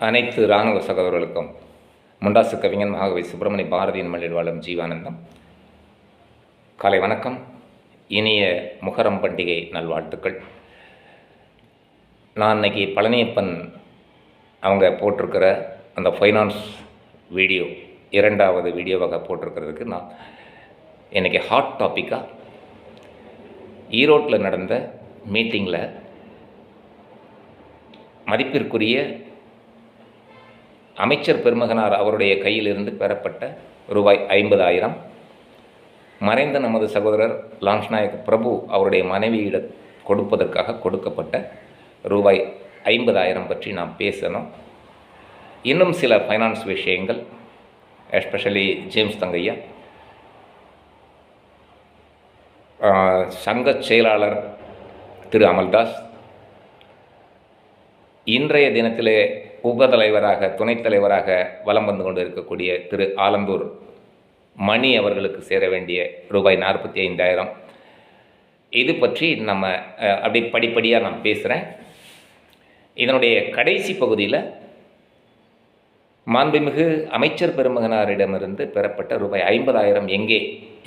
அனைத்து இராணுவ சகோதரர்களுக்கும் முண்டாசு கவிஞன் மகாகவி சுப்பிரமணிய பாரதியின் மண்ணில் வாழும் ஜீவானந்தம். காலை வணக்கம். இனிய முகரம் பண்டிகை நல்வாழ்த்துக்கள். நான் இன்றைக்கி பழனியப்பன் அவங்க போட்டிருக்கிற அந்த ஃபைனான்ஸ் வீடியோ இரண்டாவது வீடியோவாக போட்டிருக்கிறதுக்கு நான் இன்றைக்கி ஹாட் டாப்பிக்காக ஈரோட்டில் நடந்த மீட்டிங்கில் மதிப்பிற்குரிய அமைச்சர் பெருமகனார் அவருடைய கையிலிருந்து பெறப்பட்ட ரூபாய் ஐம்பதாயிரம். மறைந்த நமது சகோதரர் லான்ஸ்நாயக் பிரபு அவருடைய மனைவியிடம் கொடுப்பதற்காக கொடுக்கப்பட்ட ரூபாய் ஐம்பதாயிரம் பற்றி நாம் பேசணும். இன்னும் சில ஃபைனான்ஸ் விஷயங்கள் எஸ்பெஷலி ஜேம்ஸ் தங்கையா. சங்க செயலாளர் திரு அமல்தாஸ். இன்றைய தினத்திலே உபதலைவராக துணைத் தலைவராக வலம் வந்து கொண்டு இருக்கக்கூடிய திரு ஆலந்தூர் மணி அவர்களுக்கு சேர வேண்டிய ரூபாய் நாற்பத்தி ஐந்தாயிரம் இது பற்றி நம்ம அப்படி படிப்படியாக நான் பேசுகிறேன் இதனுடைய கடைசி பகுதியில் மாண்புமிகு அமைச்சர் பெருமகனாரிடமிருந்து பெறப்பட்ட ரூபாய் ஐம்பதாயிரம் எங்கே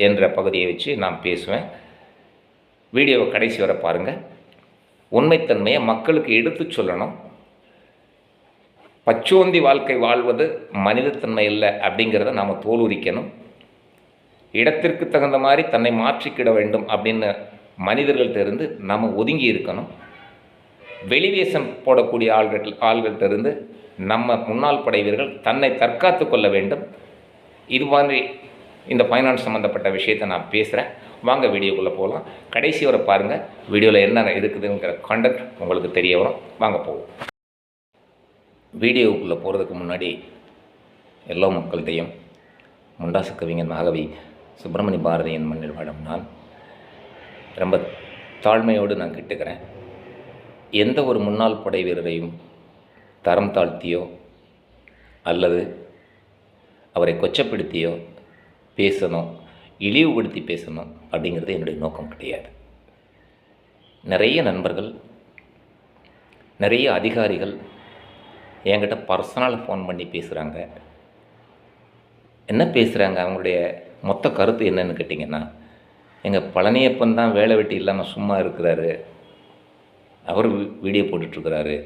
என்ற பகுதியை வச்சு நான் பேசுவேன். வீடியோவை கடைசி வரை பாருங்கள் உண்மைத்தன்மையை மக்களுக்கு எடுத்துச் சொல்லணும். பச்சோந்தி வாழ்க்கை வாழ்வது மனிதத்தன்மை இல்லை அப்படிங்கிறத நாம் தோலுரிக்கணும். இடத்திற்கு தகுந்த மாதிரி தன்னை மாற்றிக்கிட வேண்டும் அப்படின்னு மனிதர்கள்ட்ட இருந்து நம்ம ஒதுங்கி இருக்கணும். வெளிவேசம் போடக்கூடிய ஆள்கள் ஆள்கள்ட்ட இருந்து நம்ம முன்னாள் படை வீரர்கள் தன்னை தற்காத்து கொள்ள வேண்டும். இது மாதிரி இந்த ஃபைனான்ஸ் சம்மந்தப்பட்ட விஷயத்தை நான் பேசுகிறேன் வாங்க வீடியோக்குள்ளே போகலாம். கடைசி வரை பாருங்கள் வீடியோவில் என்ன இருக்குதுங்கிற கண்டென்ட் உங்களுக்கு தெரிய வரும். வாங்க போவோம். வீடியோவுக்குள்ளே போகிறதுக்கு முன்னாடி எல்லா மக்கள்கிட்டையும் முண்டாசு கவிஞன் மகாகவி சுப்பிரமணிய பாரதியின் மண்ணில் வாழும் நான் ரொம்ப தாழ்மையோடு நான் கேட்டுக்கிறேன். எந்த ஒரு முன்னாள் படை வீரரையும் தரம் தாழ்த்தியோ அல்லது அவரை கொச்சப்படுத்தியோ பேசணும் இழிவுபடுத்தி பேசணும் அப்படிங்கிறது என்னுடைய நோக்கம் கிடையாது. நிறைய நண்பர்கள் நிறைய அதிகாரிகள் என்கிட்ட பர்சனலாக ஃபோன் பண்ணி பேசுகிறாங்க என்ன பேசுகிறாங்க அவங்களுடைய மொத்த கருத்து என்னன்னு கேட்டிங்கன்னா எங்கள் பழனியப்பன் தான் வேலை வெட்டி இல்லாமல் சும்மா இருக்கிறாரு. அவர் வி- வீடியோ போட்டுட்ருக்கிறாரு.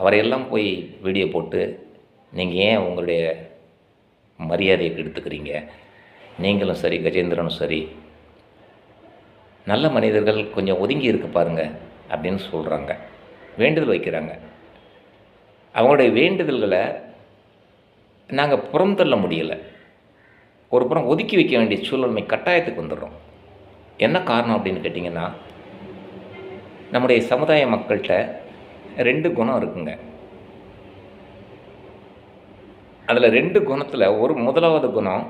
அவரையெல்லாம் போய் வீடியோ போட்டு நீங்கள் ஏன் உங்களுடைய மரியாதையை கெடுத்துக்கிறீங்க? நீங்களும் சரி கஜேந்திரனும் சரி நல்ல மனிதர்கள் கொஞ்சம் ஒதுங்கி இருக்கு பாருங்கள் அப்படின்னு சொல்கிறாங்க வேண்டுதல் வைக்கிறாங்க. அவங்களுடைய வேண்டுதல்களை நாங்கள் புறம் தள்ள முடியலை. ஒரு புறம் ஒதுக்கி வைக்க வேண்டிய சூழ்நிலை கட்டாயத்துக்கு வந்துடுறோம். என்ன காரணம் அப்படின்னு கேட்டிங்கன்னா நம்முடைய சமுதாய மக்கள்கிட்ட ரெண்டு குணம் இருக்குங்க. அதில் ரெண்டு குணத்தில் ஒரு முதலாவது குணம்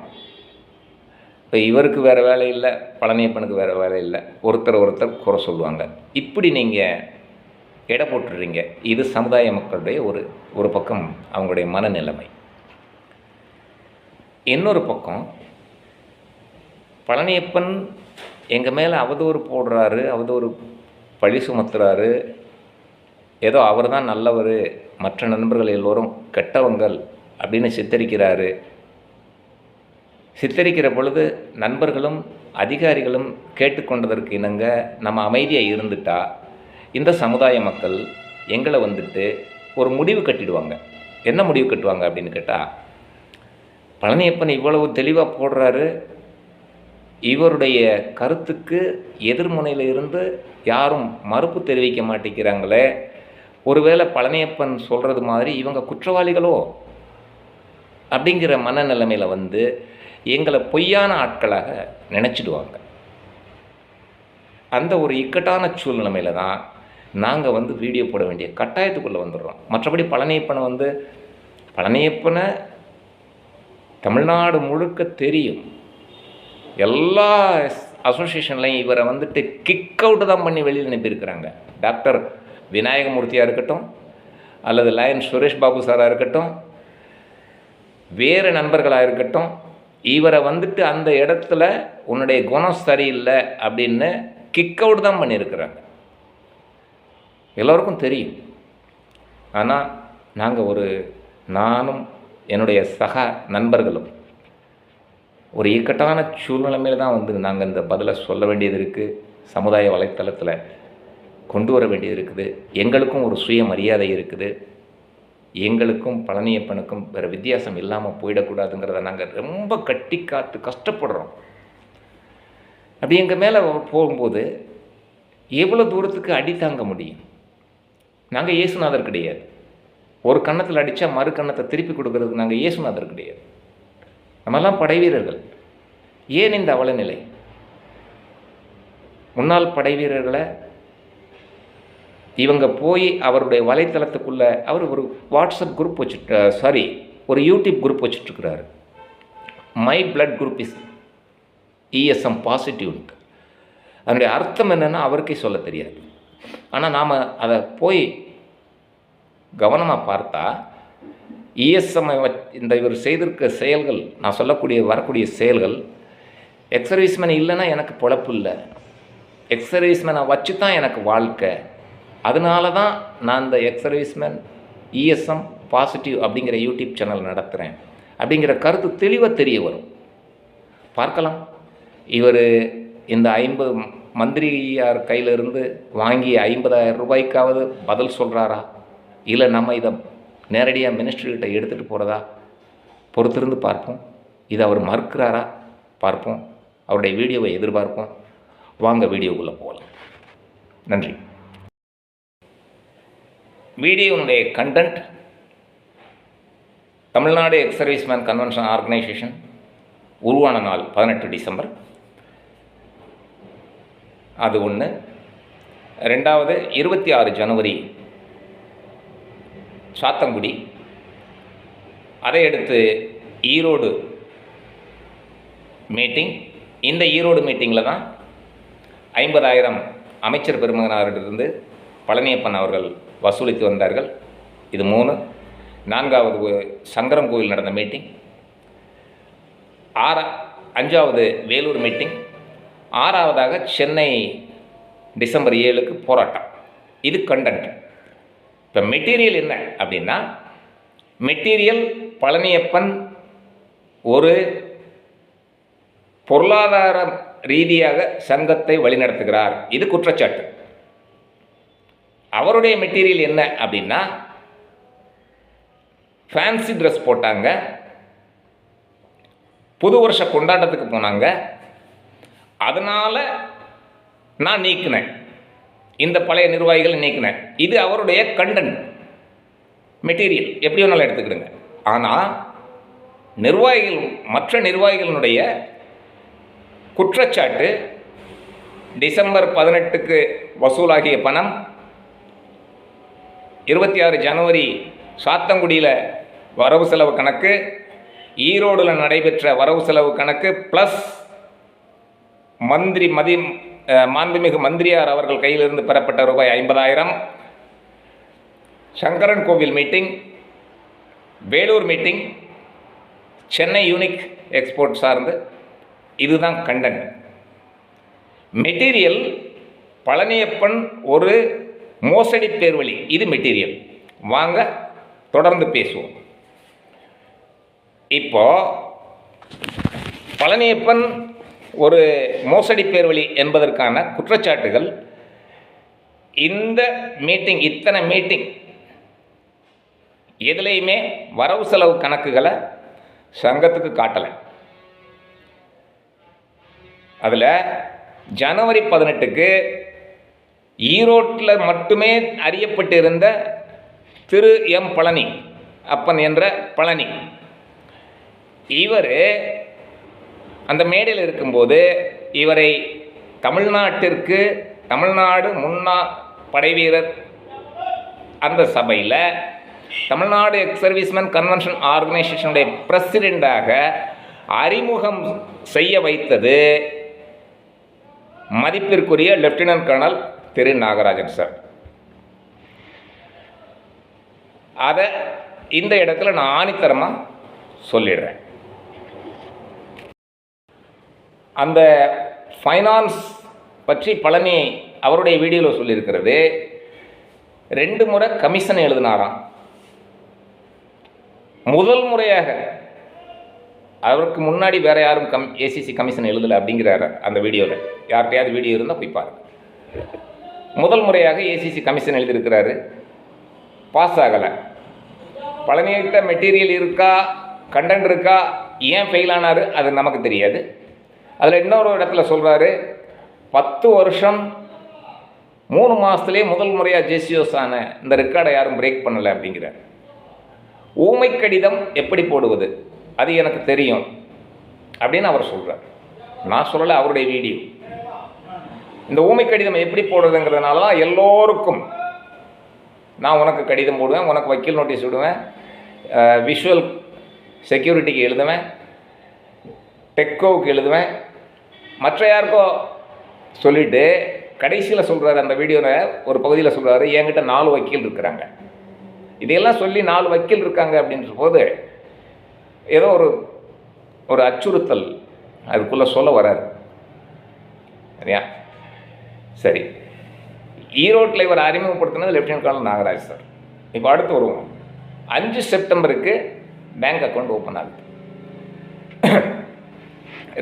இப்போ இவருக்கு வேறு வேலை இல்லை பழனியப்பனுக்கு வேறு வேலை இல்லை ஒருத்தர் ஒருத்தர் குறை சொல்லுவாங்க. இப்படி நீங்கள் எடை போட்டுடுறீங்க. இது சமுதாய மக்களுடைய ஒரு ஒரு பக்கம் அவங்களுடைய மனநிலைமை. இன்னொரு பக்கம் பழனியப்பன் எங்கள் மேலே அவதூறு போடுறாரு அவதூறு பழி சுமத்துறாரு. ஏதோ அவர் தான் நல்லவர் மற்ற நண்பர்கள் எல்லோரும் கெட்டவங்கள் அப்படின்னு சித்தரிக்கிறாரு. சித்தரிக்கிற பொழுது நண்பர்களும் அதிகாரிகளும் கேட்டுக்கொண்டதற்கு இணங்க நம்ம அமைதியாக இருந்துட்டா இந்த சமுதாய மக்கள் எங்களை வந்துட்டு ஒரு முடிவு கட்டிடுவாங்க. என்ன முடிவு கட்டுவாங்க அப்படின்னு கேட்டால் பழனியப்பன் இவ்வளவு தெளிவாக போடுறாரு. இவருடைய கருத்துக்கு எதிர்முனையில் இருந்து யாரும் மறுப்பு தெரிவிக்க மாட்டேங்கிறாங்களே. ஒருவேளை பழனியப்பன் சொல்கிறது மாதிரி இவங்க குற்றவாளிகளோ? அப்படிங்கிற மனநிலைமையில் வந்து எங்களை பொய்யான ஆட்களாக நினச்சிடுவாங்க. அந்த ஒரு இக்கட்டான சூழ்நிலைமையில் தான் நாங்கள் வந்து வீடியோ போட வேண்டிய கட்டாயத்துக்குள்ளே வந்துடுறோம். மற்றபடி பழனியப்பனை வந்து பழனியப்பனை தமிழ்நாடு முழுக்க தெரியும். எல்லா அசோசியேஷன்லையும் இவரை வந்துட்டு கிக் அவுட் தான் பண்ணி வெளியில் அனுப்பியிருக்கிறாங்க. டாக்டர் விநாயகமூர்த்தியாக இருக்கட்டும் அல்லது லயன் சுரேஷ் பாபு சாராக இருக்கட்டும் வேறு நண்பர்களாக இருக்கட்டும் இவரை வந்துட்டு அந்த இடத்துல உன்னுடைய குணம் சரியில்லை அப்படின்னு கிக் அவுட் தான் பண்ணியிருக்கிறாங்க. எல்லோருக்கும் தெரியும். ஆனால் நாங்கள் ஒரு நானும் என்னுடைய சக நண்பர்களும் ஒரு இக்கட்டான சூழ்நிலைமையில் தான் வந்து நாங்கள் இந்த பதிலை சொல்ல வேண்டியது இருக்குது சமுதாய வலைத்தளத்தில் கொண்டு வர வேண்டியது இருக்குது. எங்களுக்கும் ஒரு சுயமரியாதை இருக்குது. எங்களுக்கும் பழனியப்பனுக்கும் வேறு வித்தியாசம் இல்லாமல் போயிடக்கூடாதுங்கிறத நாங்கள் ரொம்ப கட்டி காத்து கஷ்டப்படுறோம். அப்படி எங்கள் மேலே போகும்போது எவ்வளோ தூரத்துக்கு அடி தாங்க முடியும்? நாங்கள் இயேசுநாதர் கிடையாது. ஒரு கன்னத்தில் அடித்தா மறு கன்னத்தை திருப்பி கொடுக்கறதுக்கு நாங்கள் இயேசுநாதர் கிடையாது. நம்மெல்லாம் படைவீரர்கள். ஏன் இந்த அவலநிலை? முன்னாள் படைவீரர்களை இவங்க போய் அவருடைய வலைத்தளத்துக்குள்ளே அவர் ஒரு வாட்ஸ்அப் குரூப் வச்சுட்டு சாரி ஒரு YouTube group வச்சுட்ருக்கிறாரு my blood group is ESM பாசிட்டிவ்ன்ட்டு அதனுடைய அர்த்தம் என்னென்னா அவருக்கே சொல்ல தெரியாது. ஆனால் நாம் அதை போய் கவனமாக பார்த்தா இஎஸ்எம்ஐ இந்த இவர் செய்திருக்க செயல்கள் நான் சொல்லக்கூடிய வரக்கூடிய செயல்கள் எக்ஸர்வீஸ்மேன் இல்லைன்னா எனக்கு பொழப்பு இல்லை. எக்ஸர்வீஸ்மேனை வச்சு தான் எனக்கு வாழ்க்கை. அதனால தான் நான் இந்த எக்ஸர்வீஸ்மேன் இஎஸ்எம் பாசிட்டிவ் அப்படிங்கிற யூடியூப் சேனல் நடத்துகிறேன் அப்படிங்கிற கருத்து தெளிவாக தெரிய வரும். பார்க்கலாம். இவர் இந்த ஐம்பது மந்திரியார் கையிலிருந்து வாங்கி ஐம்பதாயிரம் ரூபாய்க்காவது பதில் சொல்கிறாரா இல்லை நம்ம இதை நேரடியாக மினிஸ்டர்கிட்ட எடுத்துகிட்டு போகிறதா பொறுத்திருந்து பார்ப்போம். இதை அவர் மறுக்கிறாரா? பார்ப்போம். அவருடைய வீடியோவை எதிர்பார்ப்போம். வாங்க வீடியோக்குள்ளே போகலாம் நன்றி. வீடியோனுடைய content Tamil Nadu ex serviceman convention organisation உருவான நாள் பதினெட்டு டிசம்பர். அது ஒன்று ரெண்டாவது இருபத்தி ஆறு ஜனவரி சாத்தங்குடி. அதையடுத்து ஈரோடு மீட்டிங் இந்த ஈரோடு மீட்டிங்கில் தான் ஐம்பதாயிரம் அமைச்சர் பெருமகனாரிடத்திலிருந்து பழனியப்பன் அவர்கள் வசூலித்து வந்தார்கள். இது மூணு. நான்காவது சங்கரம் கோயில் நடந்த மீட்டிங் ஆறா அஞ்சாவது வேலூர் மீட்டிங் ஆறாவதாக சென்னை டிசம்பர் ஏழுக்கு போராட்டம். இது கண்டென்ட் இப்போ மெட்டீரியல் என்ன அப்படின்னா மெட்டீரியல் பழனியப்பன் ஒரு பொருளாதார ரீதியாக சங்கத்தை வழிநடத்துகிறார். இது குற்றச்சாட்டு. அவருடைய மெட்டீரியல் என்ன அப்படின்னா ஃபேன்சி ட்ரெஸ் போட்டாங்க. புது வருஷ கொண்டாட்டத்துக்கு போனாங்க. அதனால் நான் நீக்கினேன். இந்த பழைய நிர்வாகிகளை நீக்கினேன். இது அவருடைய கண்டென்ட் மெட்டீரியல். எப்படி வேணாலும் எடுத்துக்கிடுங்க. ஆனால் நிர்வாகிகள் மற்ற நிர்வாகிகளினுடைய குற்றச்சாட்டு டிசம்பர் பதினெட்டுக்கு வசூலாகிய பணம் இருபத்தி ஆறு ஜனவரி சாத்தங்குடியில் வரவு செலவு கணக்கு ஈரோடில் நடைபெற்ற வரவு செலவு கணக்கு ப்ளஸ் மந்திரி மதி மாண்புமிகு மந்திரியார் அவர்கள் கையிலிருந்து பெறப்பட்ட ரூபாய் ஐம்பதாயிரம். Sankaran Kovil meeting Vellore meeting Chennai unique export சார்ந்து இதுதான் கண்டென்ட் மெட்டீரியல் பழனியப்பன் ஒரு மோசடி பேர்வழி. இது மெட்டீரியல் வாங்க தொடர்ந்து பேசுவோம். இப்போ பழனியப்பன் ஒரு மோசடி பேர்வழி என்பதற்கான குற்றச்சாட்டுகள் இந்த மீட்டிங் இத்தனை மீட்டிங் எதுலேயுமே வரவு செலவு கணக்குகளை சங்கத்துக்கு காட்டலை. அதில் ஜனவரி பதினெட்டுக்கு ஈரோட்டில் மட்டுமே அறியப்பட்டிருந்த திரு எம் பழனி அப்பன் என்ற பழனி. இவர் அந்த மேடையில் இருக்கும்போது இவரை தமிழ்நாட்டிற்கு தமிழ்நாடு முன்னா படைவீரர் அந்த சபையில் தமிழ்நாடு எக்ஸ் சர்வீஸ்மேன் கன்வென்ஷன் ஆர்கனைசேஷனுடைய பிரசிடெண்டாக அறிமுகம் செய்ய வைத்தது மதிப்பிற்குரிய lieutenant colonel Thiru Nagarajan sir அதை இந்த இடத்துல நான் ஆணித்தரமாக சொல்லிடுறேன். அந்த ஃபைனான்ஸ் பற்றி பழனி அவருடைய வீடியோவில் சொல்லியிருக்கிறது. ரெண்டு முறை கமிஷன் எழுதினாராம். முதல் முறையாக அவருக்கு முன்னாடி வேறு யாரும் கம் ஏசிசி கமிஷன் எழுதலை அப்படிங்கிறாரு அந்த வீடியோவில் யார்கிட்டயாவது வீடியோ இருந்தால் போய் பாருங்க. முதல் முறையாக ஏசிசி கமிஷன் எழுதியிருக்கிறாரு. பாஸ் ஆகலை. பழனியிட்ட மெட்டீரியல் இருக்கா? கண்டென்ட் இருக்கா? ஏன் ஃபெயில் ஆனார்? அது நமக்கு தெரியாது. அதில் இன்னொரு இடத்துல சொல்கிறாரு பத்து வருஷம் மூணு மாதத்துலேயே முதல் முறையாக ஜேசியோஸ் ஆன இந்த ரெக்கார்டை யாரும் பிரேக் பண்ணலை அப்படிங்கிறார். ஊமை கடிதம் எப்படி போடுவது? அது எனக்கு தெரியும் அப்படின்னு அவர் சொல்கிறார் நான் சொல்லலை அவருடைய வீடியோ. இந்த ஊமை கடிதம் எப்படி போடுறதுங்கிறதுனால தான் எல்லோருக்கும் நான் உனக்கு கடிதம் போடுவேன் உனக்கு வக்கீல் நோட்டீஸ் விடுவேன் விஷுவல் செக்யூரிட்டிக்கு எழுதுவேன் டெக்கோவுக்கு எழுதுவேன் மற்ற யாருக்கோ சொல்லிவிட்டு கடைசியில் சொல்கிறாரு அந்த வீடியோவில் ஒரு பகுதியில் சொல்கிறாரு என்கிட்ட நாலு வக்கீல் இருக்கிறாங்க. இதையெல்லாம் சொல்லி நாலு வக்கீல் இருக்காங்க அப்படின்ற போது ஏதோ ஒரு ஒரு அச்சுறுத்தல் அதுக்குள்ளே சொல்ல வராரு. சரியா? சரி. ஈரோட்டில் இவர் அறிமுகப்படுத்தினது லெப்டினன்ட் கர்னல் நாகராஜ் சார். இப்போ அடுத்து வருவோம். அஞ்சு செப்டம்பருக்கு பேங்க் அக்கௌண்ட் ஓப்பன் ஆகுது.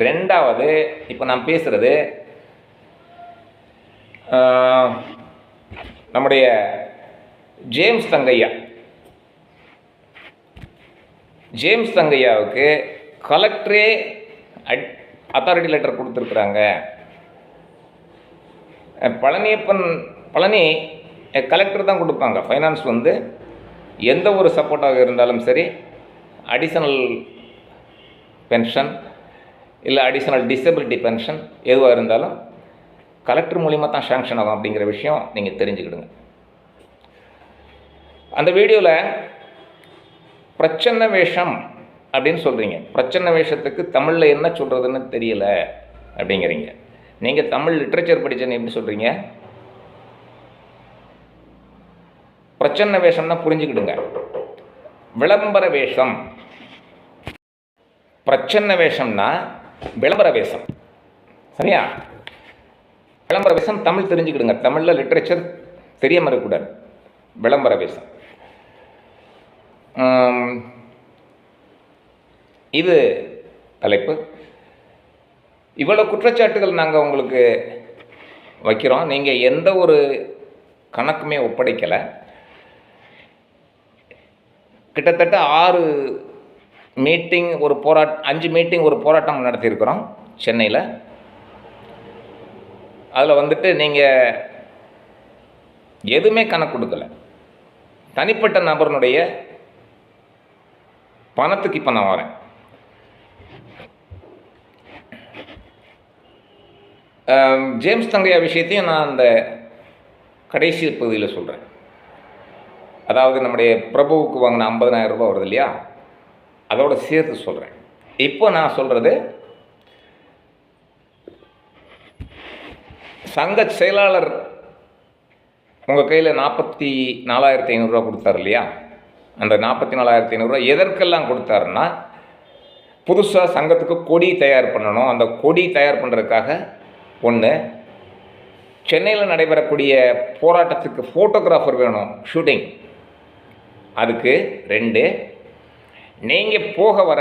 ரெண்டாவது இப்போ நான் பேசுகிறது நம்முடைய ஜேம்ஸ் தங்கையா? ஜேம்ஸ் தங்கையாவுக்கு கலெக்டரே அட் அத்தாரிட்டி லெட்டர் கொடுத்துருக்குறாங்க. பழனியப்பன் பழனி கலெக்டர் தான் கொடுப்பாங்க. ஃபைனான்ஸ் வந்து எந்த ஒரு சப்போர்ட்டாக இருந்தாலும் சரி அடிஷனல் பென்ஷன் இல்லை அடிஷ்னல் டிசபிலிட்டி பென்ஷன் எதுவாக இருந்தாலும் கலெக்டர் மூலிமா தான் சேங்ஷன் ஆகும் அப்படிங்கிற விஷயம் நீங்கள் தெரிஞ்சுக்கிடுங்க. அந்த வீடியோவில் பிரச்சன்ன வேஷம் அப்படின்னு சொல்கிறீங்க பிரச்சன்ன வேஷத்துக்கு தமிழில் என்ன சொல்கிறதுன்னு தெரியல அப்படிங்கிறீங்க. நீங்கள் தமிழ் லிட்ரேச்சர் படித்தேன்னு எப்படி சொல்கிறீங்க பிரச்சன்ன வேஷம்னா புரிஞ்சுக்கிடுங்க. விளம்பர வேஷம். பிரச்சன்ன வேஷம்னா விளம்பர வேஷம் சரியா? விளம்பர வேஷம் தமிழ் தெரிஞ்சுக்கிடுங்க. தமிழில் லிட்ரேச்சர் தெரியாமல் இருக்கக்கூடாது. விளம்பர வேஷம் இது தலைப்பு. இவ்வளோ குற்றச்சாட்டுகள் நாங்கள் உங்களுக்கு வைக்கிறோம். நீங்கள் எந்த ஒரு கணக்குமே ஒப்படைக்கலை. கிட்டத்தட்ட ஆறு மீட்டிங் ஒரு போராட் அஞ்சு மீட்டிங் ஒரு போராட்டம் நடத்தியிருக்கிறோம் சென்னையில். அதில் வந்துட்டு நீங்கள் எதுவுமே கணக்கு கொடுக்கல. தனிப்பட்ட நபருனுடைய பணத்துக்கு இப்போ நான் வரேன். ஜேம்ஸ் தங்கையா விஷயத்தையும் நான் அந்த கடைசி பகுதியில் சொல்கிறேன் அதாவது நம்முடைய பிரபுவுக்கு வாங்கின 50000 ரூபாய் வருது இல்லையா? அதோட சேர்த்து சொல்கிறேன் இப்போ நான் சொல்கிறது சங்க செயலாளர் உங்கள் கையில் நாற்பத்தி நாலாயிரத்தி ஐநூறுரூவா கொடுத்தாரு இல்லையா? அந்த நாற்பத்தி நாலாயிரத்தி ஐநூறுரூவா எதற்கெல்லாம் கொடுத்தாருன்னா புதுசாக சங்கத்துக்கு கொடி தயார் பண்ணணும். அந்த கொடி தயார் பண்ணுறதுக்காக ஒன்று சென்னையில் நடைபெறக்கூடிய போராட்டத்துக்கு ஃபோட்டோகிராஃபர் வேணும் ஷூட்டிங் அதுக்கு ரெண்டு நீங்கள் போக வர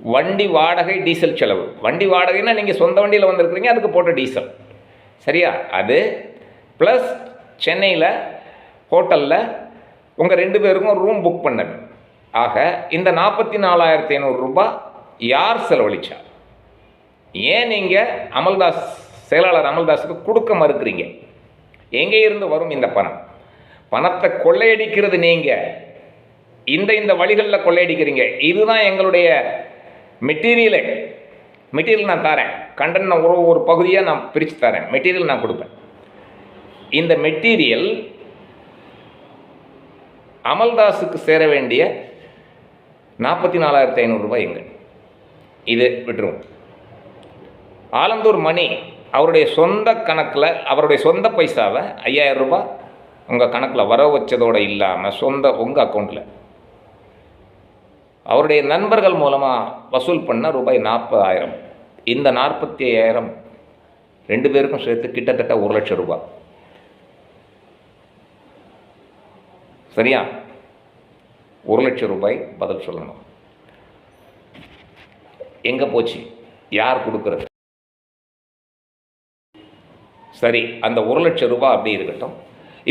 வண்டி வாடகை டீசல் செலவு. வண்டி வாடகைன்னா நீங்கள் சொந்த வண்டியில் வந்திருக்கிறீங்க அதுக்கு போட்ட டீசல். சரியா? அது ப்ளஸ் சென்னையில் ஹோட்டலில் உங்கள் ரெண்டு பேருக்கும் ரூம் புக் பண்ணது. ஆக இந்த நாற்பத்தி நாலாயிரத்தி ஐநூறுரூபா யார் செலவழிச்சா? ஏன் நீங்கள் அமல்தாஸ் செயலாளர் அமல்தாஸுக்கு கொடுக்க மறுக்கிறீங்க? எங்கே இருந்து வரும் இந்த பணம்? பணத்தை கொள்ளையடிக்கிறது நீங்கள் இந்த இந்த வழிகளில் கொள்ளையடிக்கிறீங்க. இதுதான் எங்களுடைய மெட்டீரியலை. மெட்டீரியல் நான் தரேன். கண்டன் நான் ஒரு ஒரு பகுதியாக நான் பிரித்து தரேன். மெட்டீரியல் நான் கொடுப்பேன். இந்த மெட்டீரியல் அமல்தாஸுக்கு சேர வேண்டிய நாற்பத்தி நாலாயிரத்தி ஐநூறுரூபாய் எங்கள். இது விட்டுருவோம். ஆலந்தூர் மணி அவருடைய சொந்த கணக்கில் அவருடைய சொந்த பைசாவை ஐயாயிரம் ரூபாய் உங்கள் கணக்கில் வர வச்சதோடு இல்லாமல் சொந்த உங்கள் அக்கௌண்ட்டில் அவருடைய நண்பர்கள் மூலமாக வசூல் பண்ண ரூபாய் நாற்பதாயிரம். இந்த நாற்பத்தி ஐயாயிரம் ரெண்டு பேருக்கும் சேர்த்து கிட்டத்தட்ட ஒரு லட்சம் ரூபாய் சரியா? ஒரு லட்சம் ரூபாய் பதில் சொல்லணும். எங்கே போச்சு? யார் கொடுக்குறது? சரி அந்த ஒரு லட்சம் ரூபாய் அப்படி இருக்கட்டும்.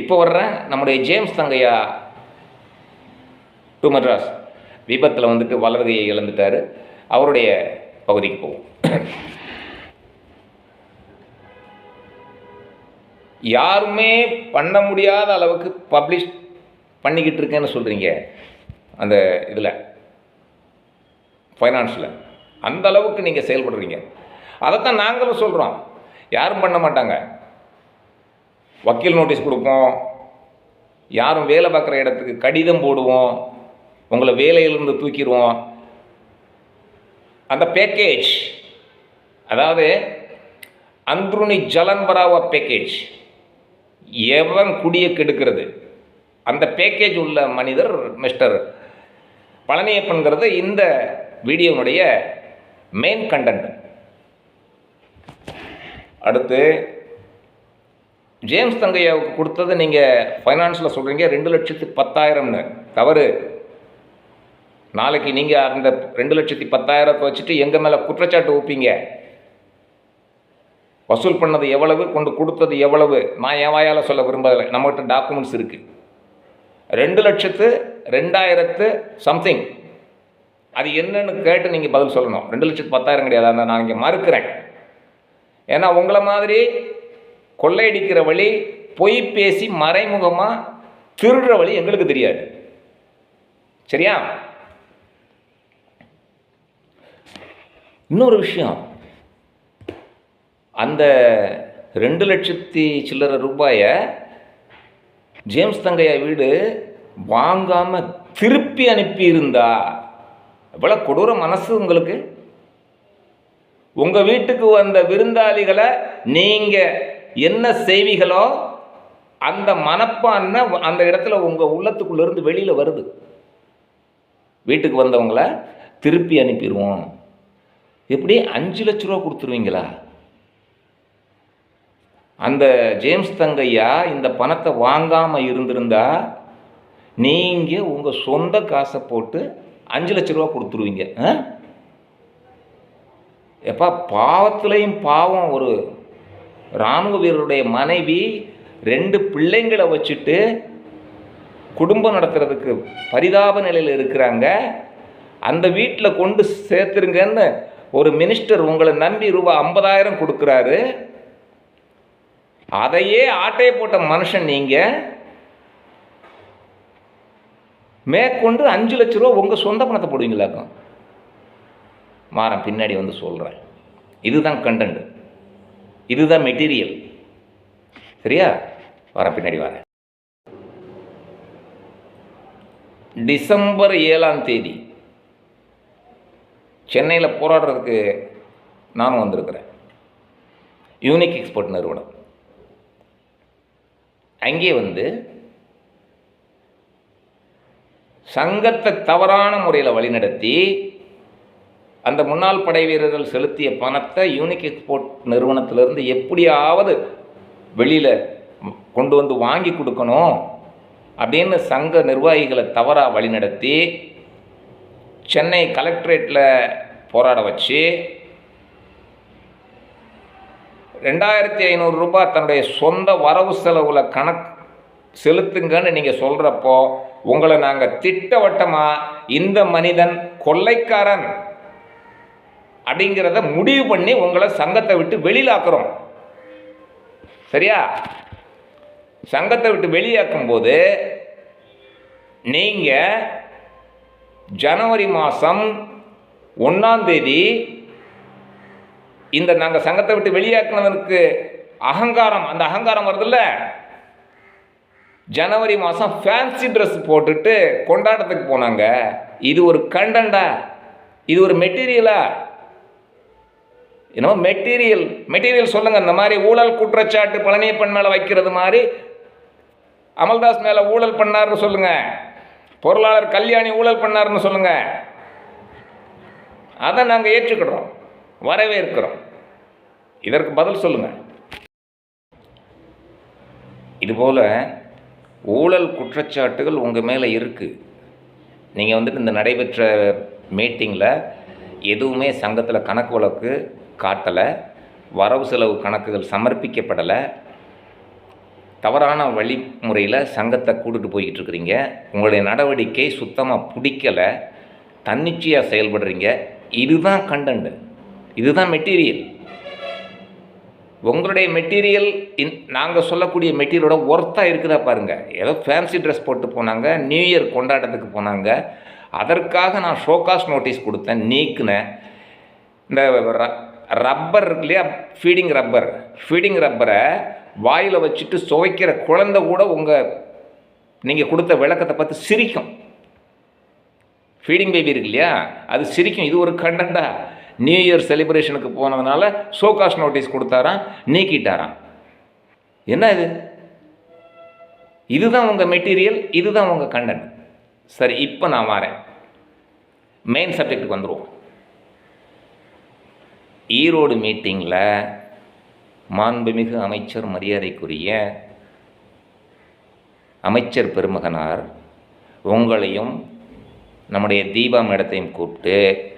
இப்போ வர்ற நம்முடைய ஜேம்ஸ் தங்கையா? டு மெட்ராஸ். விபத்தில் வந்துட்டு வலதுகையை இழந்துட்டார். அவருடைய பகுதிக்கு போவோம். யாருமே பண்ண முடியாத அளவுக்கு பப்ளிஷ் பண்ணிக்கிட்டு இருக்கேன்னு சொல்கிறீங்க அந்த இதில் ஃபைனான்ஸில் அந்த அளவுக்கு நீங்கள் செயல்படுறீங்க. அதைத்தான் நாங்களும் சொல்கிறோம் யாரும் பண்ண மாட்டாங்க. வக்கீல் நோட்டீஸ் கொடுப்போம். யாரும் வேலை பார்க்குற இடத்துக்கு கடிதம் போடுவோம். உங்களை வேலையிலிருந்து தூக்கிடுவோம். அந்த பேக்கேஜ் அதாவது அந்த்ருணி ஜலன்பராவ பேக்கேஜ் எவன் குடியை கெடுக்கிறது? அந்த பேக்கேஜ் உள்ள மனிதர் மிஸ்டர் பழனியப்பன்கிறது இந்த வீடியோனுடைய மெயின் கண்டென்ட் அடுத்து ஜேம்ஸ் தங்கையாவுக்கு கொடுத்தது நீங்கள் ஃபைனான்ஸில் சொல்கிறீங்க ரெண்டு லட்சத்து பத்தாயிரம்னு. தவறு. நாளைக்கு நீங்கள் அந்த ரெண்டு லட்சத்தி பத்தாயிரத்தை வச்சுட்டு எங்கள் மேலே குற்றச்சாட்டு வைப்பீங்க? வசூல் பண்ணது எவ்வளவு கொண்டு கொடுத்தது எவ்வளவு? நான் என் வாயால் சொல்ல விரும்பலை நம்மகிட்ட டாக்குமெண்ட்ஸ் இருக்குது ரெண்டு லட்சத்து ரெண்டாயிரத்து சம்திங் அது என்னன்னு கேட்டு நீங்கள் பதில் சொல்லணும். ரெண்டு லட்சத்து பத்தாயிரம் கிடையாது. அதை நான் இங்கே மறுக்கிறேன். ஏன்னா உங்களை மாதிரி கொள்ளையடிக்கிற வழி பொய் பேசி மறைமுகமாக திருடுற வழி எங்களுக்கு தெரியாது. சரியா? இன்னொரு விஷயம். அந்த ரெண்டு லட்சத்தி சில்லறை ரூபாயை ஜேம்ஸ் தங்கையா வீடு வாங்காமல் திருப்பி அனுப்பியிருந்தா எவ்வளோ கொடூர மனசு உங்களுக்கு? உங்கள் வீட்டுக்கு வந்த விருந்தாளிகளை நீங்கள் என்ன செய்வீங்களோ அந்த மனப்பான்மை அந்த இடத்துல உங்கள் உள்ளத்துக்குள்ளேருந்து வெளியில் வருது. வீட்டுக்கு வந்தவங்கள திருப்பி அனுப்பிடுவோம் எப்படி அஞ்சு லட்ச ரூபா கொடுத்துருவீங்களா? அந்த ஜேம்ஸ் தங்கையா இந்த பணத்தை வாங்காமல் இருந்திருந்தா நீங்கள் உங்கள் சொந்த காசை போட்டு அஞ்சு லட்ச ரூபா கொடுத்துருவீங்க. ஆ? எப்பா பாவத்துலேயும் பாவம் ஒரு இராணுவ வீரருடைய மனைவி ரெண்டு பிள்ளைங்களை வச்சுட்டு குடும்பம் நடத்துறதுக்கு பரிதாப நிலையில் இருக்கிறாங்க. அந்த வீட்டில் கொண்டு சேர்த்துருங்கன்னு ஒரு மினிஸ்டர் உங்களை நம்பி ரூபா ஐம்பதாயிரம் கொடுக்குறாரு. அதையே ஆட்டையை போட்ட மனுஷன் நீங்கள் மேற்கொண்டு அஞ்சு லட்ச ரூபா உங்கள் சொந்த பணத்தை போடுவீங்களாக்கும். மாறன் பின்னாடி வந்து சொல்கிறேன் இதுதான் கண்டென்ட் இதுதான் மெட்டீரியல் சரியா? வர பின்னாடி வரேன் டிசம்பர் ஏழாம் தேதி. சென்னையில் போராடுறதுக்கு நானும் வந்திருக்கிறேன். யூனிக் எக்ஸ்போர்ட் நிறுவனம். அங்கே வந்து சங்கத்தை தவறான முறையில் வழிநடத்தி அந்த முன்னாள் படை வீரர்கள் செலுத்திய பணத்தை யூனிக் எக்ஸ்போர்ட் நிறுவனத்திலிருந்து எப்படியாவது வெளியில் கொண்டு வந்து வாங்கி கொடுக்கணும் அப்படின்னு சங்க நிர்வாகிகளை தவறாக வழிநடத்தி சென்னை கலெக்டரேட்டில் போராட வச்சு ரெண்டாயிரத்தி ஐநூறு ரூபாய் தன்னுடைய சொந்த வரவு செலவில் கணக்கு செலுத்துங்கன்னு நீங்கள் சொல்கிறப்போ உங்களை நாங்கள் திட்டவட்டமாக இந்த மனிதன் கொள்ளைக்காரன் அப்படிங்கிறத முடிவு பண்ணி உங்களை சங்கத்தை விட்டு வெளியிலாக்குறோம். சரியா? சங்கத்தை விட்டு வெளியாக்கும் போது நீங்கள் ஜனவரி மாதம் ஒன்றாந்தேதி இந்த நாங்கள் சங்கத்தை விட்டு வெளியாக்குனதற்கு அகங்காரம் அந்த அகங்காரம் வருதுல்ல? ஜனவரி மாதம் ஃபேன்சி ட்ரெஸ் போட்டுட்டு கொண்டாட்டத்துக்கு போனாங்க. இது ஒரு கண்டண்டா இது ஒரு மெட்டீரியலா என்னமோ மெட்டீரியல் மெட்டீரியல் சொல்லுங்கள் இந்த மாதிரி ஊழல் குற்றச்சாட்டு பழனியப்பன் மேலே வைக்கிறது மாதிரி அமல்தாஸ் மேலே ஊழல் பண்ணார்னு சொல்லுங்கள் பொருளாளர் கல்யாணி ஊழல் பண்ணார்னு சொல்லுங்கள் அதை நாங்கள் ஏற்றுக்கிடுறோம் வரவேற்கிறோம். இதற்கு பதில் சொல்லுங்கள் இதுபோல் ஊழல் குற்றச்சாட்டுகள் உங்கள் மேலே இருக்குது நீங்கள் வந்துட்டு இந்த நடைபெற்ற மீட்டிங்கில் எதுவுமே சங்கத்தில் கணக்கு வழக்கு காட்டலை வரவு செலவு கணக்குகள் சமர்ப்பிக்கப்படலை தவறான வழிமுறையில் சங்கத்தை கூட்டுட்டு போய்கிட்டு இருக்கிறீங்க உங்களுடைய நடவடிக்கை சுத்தமாக பிடிக்கலை. தன்னிச்சையாக செயல்படுறீங்க. இதுதான் கண்டென்ட் இதுதான் மெட்டீரியல் உங்களுடைய மெட்டீரியல் இன் நாங்கள் சொல்லக்கூடிய மெட்டீரியலோட ஒர்த்தாக இருக்குதா பாருங்கள் ஏதோ ஃபேன்சி ட்ரெஸ் போட்டு போனாங்க நியூ இயர் கொண்டாட்டத்துக்கு போனாங்க. அதற்காக நான் ஷோகாஸ் நோட்டீஸ் கொடுத்தேன் நீக்கினேன். இந்த ர- ரப்பர் இருக்கு இல்லையா? ஃபீடிங் ரப்பர் ஃபீடிங் ரப்பரை வாயில் வச்சுட்டு சுவைக்கிற குழந்தை கூட உங்கள் நீங்கள் கொடுத்த விளக்கத்தை பார்த்து சிரிக்கும். ஃபீடிங் பேபி இருக்கு இல்லையா அது சிரிக்கும். இது ஒரு கண்டண்டா. நியூ இயர் செலிப்ரேஷனுக்கு போனதுனால ஷோகாஸ் நோட்டீஸ் கொடுத்தாராம் நீக்கிட்டாராம். என்ன இது? இதுதான் உங்கள் மெட்டீரியல் இதுதான் உங்கள் கண்டென்ட் சரி இப்போ நான் வரேன். மெயின் சப்ஜெக்ட்டுக்கு வந்துடுவோம் ஈரோடு மீட்டிங்கில் மாண்புமிகு அமைச்சர் மரியாதைக்குரிய அமைச்சர் பெருமகனார் உங்களையும் நம்முடைய தீபா மேடத்தையும் கூப்பிட்டு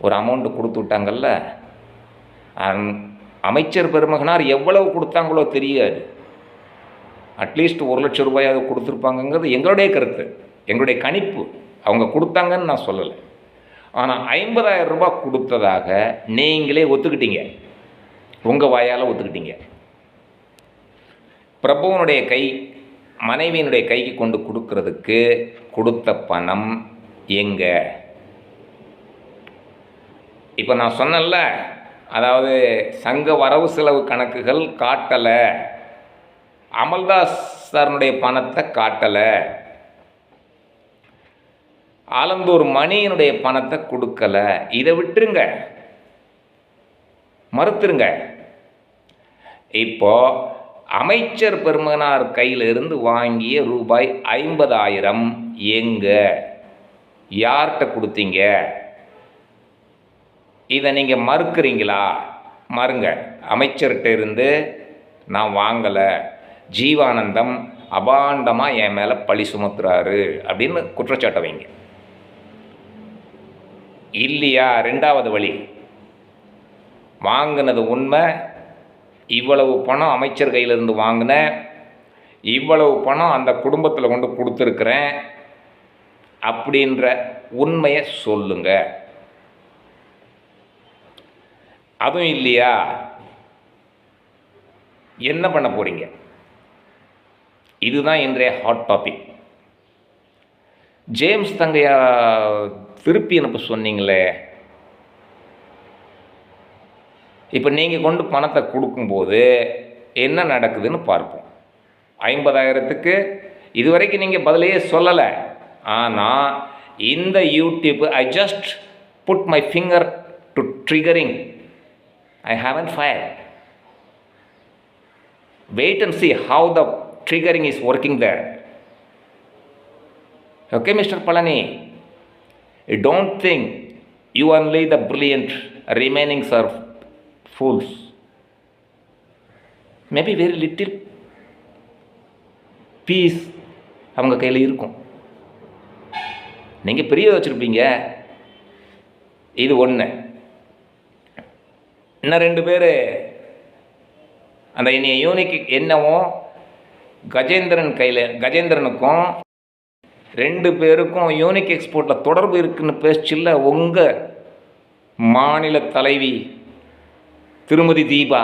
ஒரு அமௌண்ட்டு கொடுத்து விட்டாங்கல்ல? அமைச்சர் பெருமகனார் எவ்வளவு கொடுத்தாங்களோ தெரியாது. அட்லீஸ்ட் ஒரு லட்சம் ரூபாயாவது கொடுத்துருப்பாங்கங்கிறது எங்களுடைய கருத்து. எங்களுடைய கணிப்பு. அவங்க கொடுத்தாங்கன்னு நான் சொல்லலை. ஆனால் ஐம்பதாயிரம் ரூபாய் கொடுத்ததாக நீங்களே ஒத்துக்கிட்டீங்க. உங்கள் வாயால் ஒத்துக்கிட்டீங்க. பிரபுவனுடைய கை மனைவியினுடைய கைக்கு கொண்டு கொடுக்கறதுக்கு கொடுத்த பணம் எங்க? இப்போ நான் சொன்னேன்ல அதாவது சங்க வரவு செலவு கணக்குகள் காட்டலை. அமல்தாஸ் சாரனுடைய பணத்தை காட்டலை. ஆலந்தூர் மணியினுடைய பணத்தை கொடுக்கலை. இதை விட்டுருங்க. மறுத்துருங்க. இப்போது அமைச்சர் பெருமனார் கையிலிருந்து வாங்கிய ரூபாய் ஐம்பதாயிரம். எங்கே? யார்கிட்ட கொடுத்தீங்க? இதை நீங்கள் மறுக்கிறீங்களா? மறுங்க. அமைச்சர்கிட்ட இருந்து நான் வாங்கலை. ஜீவானந்தம் அபாண்டமாக என் மேலே பழி சுமத்துறாரு அப்படின்னு குற்றச்சாட்டை வைங்க. இல்லையா? ரெண்டாவது வழி. வாங்கினது உண்மை இவ்வளவு பணம் அமைச்சர் கையிலிருந்து வாங்கினேன் இவ்வளவு பணம் அந்த குடும்பத்தில் கொண்டு கொடுத்துருக்குறேன் அப்படின்ற உண்மையை சொல்லுங்க. அதுவும் இல்லையா? என்ன பண்ண போகிறீங்க இதுதான் இன்றைய ஹாட் டாபிக் ஜேம்ஸ் தங்கையா திருப்பி எனக்கு சொன்னீங்களே இப்போ நீங்கள் கொண்டு பணத்தை கொடுக்கும்போது என்ன நடக்குதுன்னு பார்ப்போம். ஐம்பதாயிரத்துக்கு இதுவரைக்கும் நீங்கள் பதிலையே சொல்லலை. ஆனால் இந்த YouTube I just put my finger to triggering I haven't fire wait and see how the triggering is working there. Okay mister Palani don't think you you the the brilliant remaining fools maybe very little piece அவங்க கையில் இருக்கும். நீங்கள் பெரிய வச்சுருப்பீங்க. இது ஒன்று இன்னும் ரெண்டு பேர் அந்த இனிய யூனிக் என்னவோ கஜேந்திரன் கையில் கஜேந்திரனுக்கும் ரெண்டு பேருக்கும் யூனிக் எக்ஸ்போர்ட்டில் தொடர்பு இருக்குன்னு பேசிச்சில்ல உங்கள் மாநில தலைவி திருமதி தீபா.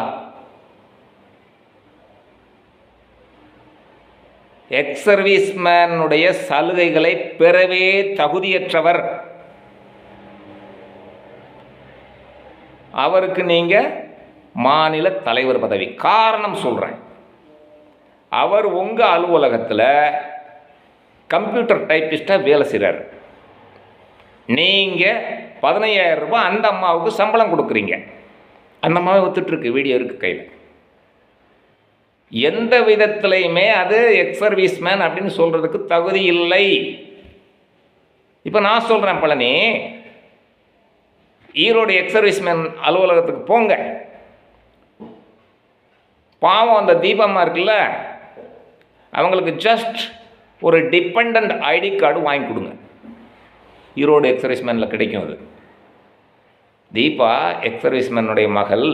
எக்ஸ் சர்வீஸ்மேனுடைய சலுகைகளை பெறவே தகுதியற்றவர். அவருக்கு நீங்கள் மாநில தலைவர் பதவி. காரணம் சொல்கிறேன் அவர் உங்கள் அலுவலகத்தில் கம்ப்யூட்டர் டைப்பிஸ்ட்டாக வேலை செய்கிறார் நீங்கள் பதினையாயிரம் ரூபாய் அந்த அம்மாவுக்கு சம்பளம் கொடுக்குறீங்க. அந்த மாதிரி ஒத்துட்ருக்கு வீடியோ இருக்குது கையில். எந்த விதத்துலையுமே அது எக்ஸ் சர்வீஸ்மேன் அப்படின்னு சொல்கிறதுக்கு தகுதி இல்லை. இப்போ நான் சொல்கிறேன் பழனி ஈரோடு எக்ஸ் சர்வீஸ்மேன் அலுவலகத்துக்கு போங்க. பாவம் அந்த தீபம்மா இருக்குல்ல அவங்களுக்கு ஜஸ்ட் ஒரு டிபெண்ட் ஐடி கார்டு வாங்கி கொடுங்க. ஈரோடு எக்ஸர்வைஸ்மேனில் கிடைக்கும் அது. தீபா எக்ஸர்வைஸ்மேனுடைய மகள்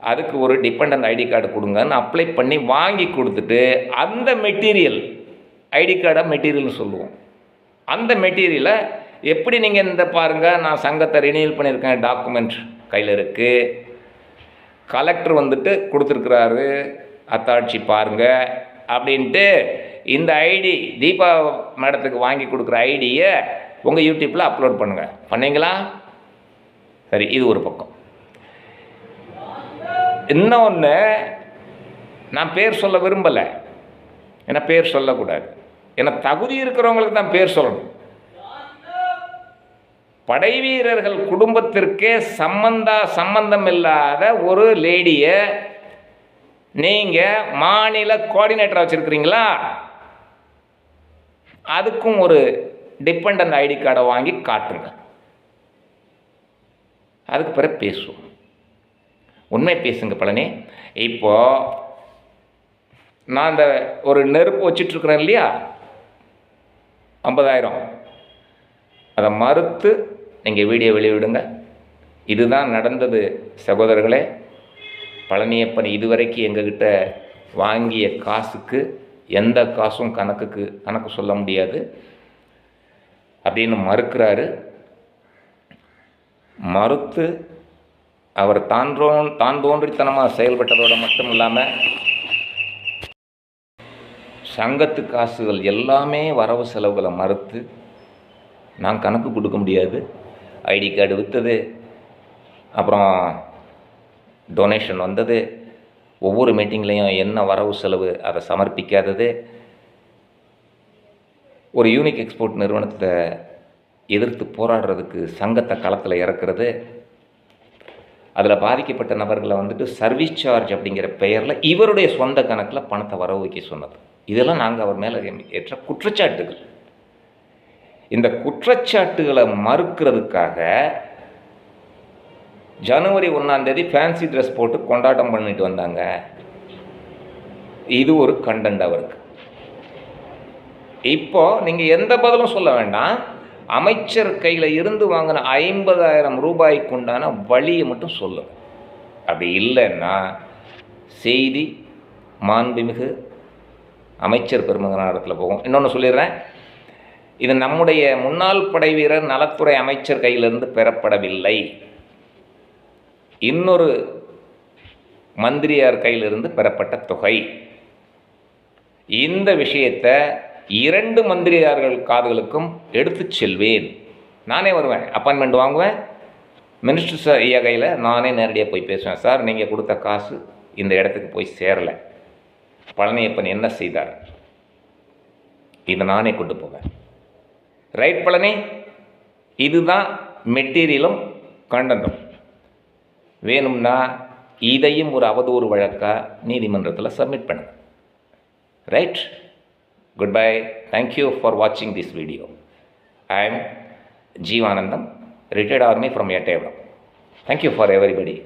அதுக்கு ஒரு டிபெண்ட் ஐடி கார்டு கொடுங்கன்னு அப்ளை பண்ணி வாங்கி கொடுத்துட்டு அந்த மெட்டீரியல் ஐடி கார்டை மெட்டீரியல்னு சொல்லுவோம். அந்த மெட்டீரியலை எப்படி நீங்கள் இந்த பாருங்கள் நான் சங்கத்தை ரினியூல் பண்ணியிருக்கேன் டாக்குமெண்ட் கையில் இருக்குது கலெக்டர் வந்துட்டு கொடுத்துருக்குறாரு அத்தாட்சி பாருங்கள் அப்படின்ட்டு இந்த ஐடி தீபா மேடத்துக்கு வாங்கி கொடுக்குற ஐடியை உங்கள் யூடியூப்பில் அப்லோட் பண்ணுங்கள் பண்ணீங்களா? சரி இது ஒரு பக்கம். இன்னொன்று நான் பேர் சொல்ல விரும்பலை. ஏன்னா பேர் சொல்லக்கூடாது. ஏன்னா தகுதி இருக்கிறவங்களுக்கு தான் பேர் சொல்லணும். படை வீரர்கள் குடும்பத்திற்கே சம்பந்தா சம்பந்தம் இல்லாத ஒரு லேடியை நீங்கள் மாநில கோஆர்டினேட்டராக வச்சுருக்கிறீங்களா? அதுக்கும் ஒரு டிபெண்ட் ஐடி கார்டை வாங்கி காட்டுங்க. அதுக்கு பிறகு பேசுவோம். உண்மை பேசுங்க பழனி. இப்போ நான் அந்த ஒரு நெருப்பு வச்சிட்ருக்குறேன் இல்லையா? ஐம்பதாயிரம். அதை மறுத்து நீங்கள் வீடியோ வெளியிடுங்க. இதுதான் நடந்தது சகோதரர்களே. பழனியப்பன் இதுவரைக்கும் எங்ககிட்ட வாங்கிய காசுக்கு எந்த காசும் கணக்குக்கு கணக்கு சொல்ல முடியாது. அப்படின்னு மறுக்கிறாரு. மறுத்து அவர் தான் தோன் தான் தோன்றித்தனமாக செயல்பட்டதோடு மட்டும் இல்லாமல் சங்கத்து காசுகள் எல்லாமே வரவு செலவுகளை மறுத்து நான் கணக்கு கொடுக்க முடியாது. ஐடி கார்டு விற்றது அப்புறம் டொனேஷன் வந்தது ஒவ்வொரு மீட்டிங்லேயும் என்ன வரவு செலவு அதை சமர்ப்பிக்காதது. ஒரு யூனிக் எக்ஸ்போர்ட் நிறுவனத்தை எதிர்த்து போராடுறதுக்கு சங்கத்தை களத்தில் இறக்குறது. அதில் பாதிக்கப்பட்ட நபர்களை வந்துட்டு சர்வீஸ் சார்ஜ் அப்படிங்கிற பெயரில் இவருடைய சொந்த கணக்கில் பணத்தை வர வைக்க சொன்னது. இதெல்லாம் நாங்கள் அவர் மேலே ஏற்ற குற்றச்சாட்டுகள். இந்த குற்றச்சாட்டுகளை மறுக்கிறதுக்காக ஜனவரி ஒன்றாந்தேதி ஃபேன்சி ட்ரெஸ் போட்டு கொண்டாட்டம் பண்ணிட்டு வந்தாங்க. இது ஒரு கண்டென்ட் அவருக்கு. இப்போ நீங்கள் எந்த பதிலும் சொல்ல வேண்டாம். அமைச்சர் கையில் இருந்து வாங்கின ஐம்பதாயிரம் ரூபாய்க்கு உண்டான வழியை மட்டும் சொல்லும் அப்படி இல்லைன்னா செய்தி மாண்புமிகு அமைச்சர் பெருமகனாரத்தில் போகும். இன்னொன்று சொல்லிடுறேன். இது நம்முடைய முன்னாள் படை வீரர் நலத்துறை அமைச்சர் கையிலிருந்து பெறப்படவில்லை. இன்னொரு மந்திரியார் கையிலிருந்து பெறப்பட்ட தொகை. இந்த விஷயத்தை இரண்டு மந்திரியார்கள் காதுகளுக்கும் எடுத்து செல்வேன். நானே வருவேன். அப்பாயின்மெண்ட் வாங்குவேன். மினிஸ்டர் சார் ஐயா கையில் நானே நேரடியாக போய் பேசுவேன். சார் நீங்கள் கொடுத்த காசு இந்த இடத்துக்கு போய் சேரலை. பழனியப்பன் என்ன செய்தார்? இதை நானே கொண்டு போவேன். ரைட் பழனி? இதுதான் மெட்டீரியலும் கண்டனம் வேணும்னா இதையும் ஒரு அவதூறு வழக்காக நீதிமன்றத்தில் சப்மிட் பண்ணுங்க. Right Goodbye. Thank you for watching this video. I am Jeevanandam, retired army from Yatevram. Thank you for everybody.